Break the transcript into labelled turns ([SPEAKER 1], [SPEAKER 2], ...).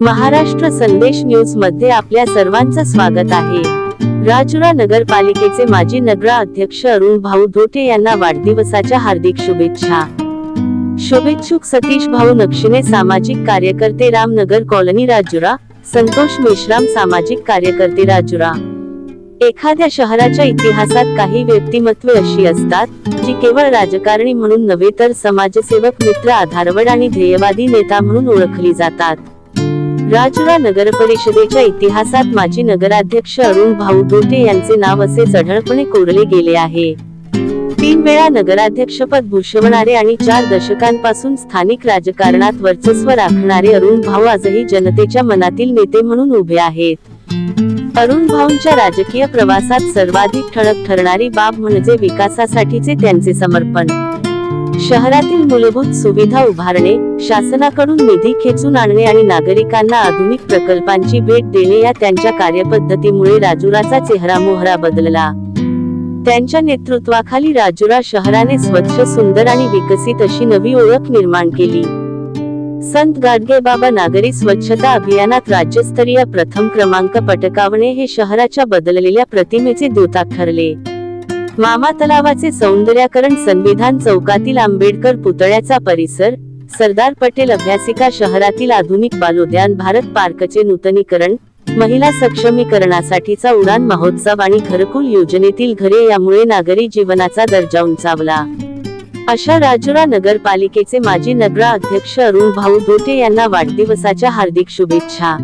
[SPEAKER 1] महाराष्ट्र संदेश न्यूजमध्ये आपल्या सर्वांचं स्वागत आहे. राजुरा नगरपालिकेचे माजी नगरा अध्यक्ष अरुण भाऊ धोटे यांना वाढदिवसाच्या हार्दिक शुभेच्छा. शुभेच्छुक सतीश भाऊ नक्षीने सामाजिक कार्यकर्ते रामनगर कॉलनी राजुरा संतोष मेश्राम सामाजिक कार्यकर्ते राजुरा. एखाद्या शहराच्या इतिहासात काही व्यक्तिमत्वे अशी असतात जी केवळ राजकारणी म्हणून नव्हे तर समाजसेवक मित्र आधारवड आणि ध्येयवादी नेता म्हणून ओळखली जातात. राजुरा नगर परिषदेच्या इतिहासात माजी नगराध्यक्ष अरुण भाऊ धोटे यांचे नाव असे चढळपणे कोरले गेले आहे. तीन वेळा नगराध्यक्षपद भूषवणारे आणि चार दशकांपासून स्थानिक राजकारणात वर्चस्व राखणारे अरुण भाऊ आजही जनतेच्या मनातील नेते म्हणून उभे आहेत. अरुण भाऊंच्या राजकीय प्रवासात सर्वाधिक ठळक ठरणारी बाब म्हणजे विकासासाठीचे त्यांचे समर्पण. शहरातील मूलभूत सुविधा उभारणे शासनाकडून निधी खेचून आणणे आणि नागरिकांना आधुनिक प्रकल्पांची भेट देणे या त्यांच्या कार्यपद्धतीमुळे राजुराचा चेहरा मोहरा बदलला. त्यांच्या नेतृत्वाखाली राजुरा शहराने स्वच्छ सुंदर आणि विकसित अशी नवी ओळख निर्माण केली. संत गाडगे बाबा नागरी स्वच्छता अभियानात राज्यस्तरीय प्रथम क्रमांक पटकावणे हे शहराच्या बदललेल्या प्रतिमेचे दोताक ठरले मामा तलावाचे सौंदर्याकरण संविधान चौकातील आंबेडकर पुतळ्याचा परिसर सरदार पटेल अभ्यासिका शहरातील आधुनिक बालोद्यान भारत पार्कचे नूतनीकरण महिला सक्षमीकरणासाठीचा उडान महोत्सव आणि घरकुल योजनेतील घरे यामुळे नागरी जीवनाचा दर्जा उंचावला. अशा राजुरा नगरपालिकेचे माजी नगराध्यक्ष अरुण भाऊ धोटे यांना वाढदिवसाच्या हार्दिक शुभेच्छा.